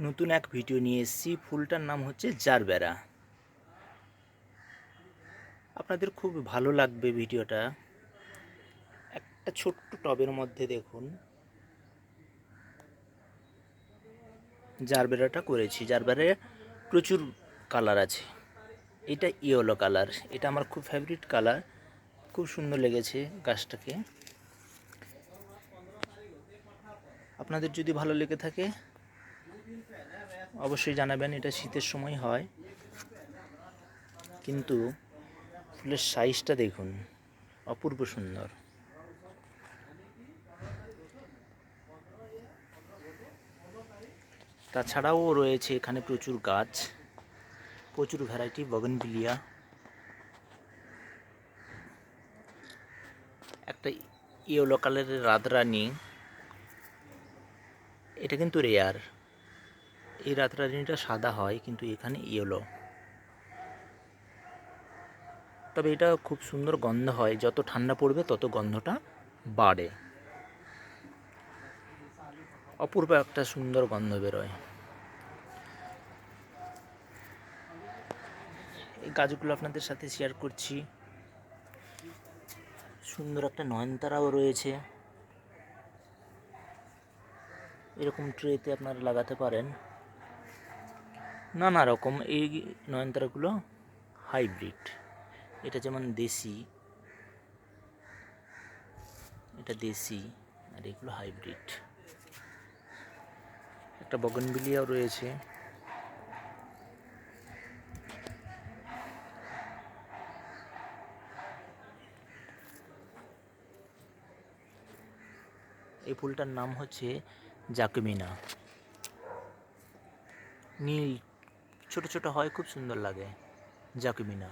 নতুন এক ভিডিও নিয়ে এসেছি। ফুলটার নাম হচ্ছে জারবেরা। আপনাদের খুব ভালো লাগবে ভিডিওটা। একটা ছোট্ট টবের মধ্যে দেখুন। জারবেরাটা করেছি। জারবেরায় প্রচুর কালার আছে। এটা ইয়েলো কালার। এটা আমার খুব ফেভারিট কালার। খুব সুন্দর লেগেছে গাছটাকে। আপনাদের যদি ভালো লেগে থাকে অবশ্যই জানাবেন, এটা শীতের সময় হয়। কিন্তু ফুলের সাইজটা দেখুন, অপূর্ব সুন্দর। তাছাড়াও রয়েছে এখানে প্রচুর গাছ, প্রচুর ভ্যারাইটি বগনভিলিয়া একটা ইয়েলো কালারের রাতরানি, এটা কিন্তু রেয়ার এই রাতরানিটা সাদা হয়, কিন্তু এখানে ইয়েলো তবে এটা খুব সুন্দর গন্ধ হয়, যত ঠান্ডা পড়বে তত গন্ধটা বাড়ে। অপূর্ব একটা সুন্দর গন্ধ বেরোয়। এই গাছগুলো আপনাদের সাথে শেয়ার করছি। সুন্দর একটা নয়নতারাও রয়েছে। এরকম ট্রেতে আপনারা লাগাতে পারেন। নানা রকম এই নয়নতারাগুলো হাইব্রিড এটা যেমন দেশি, এটা দেশি, আর এগুলো হাইব্রিড একটা বগনবিলিয়াও রয়েছে। এই ফুলটার নাম হচ্ছে জাকমিনা। নীল ছোট ছোট হয় খুব সুন্দর লাগে। জাকমিনা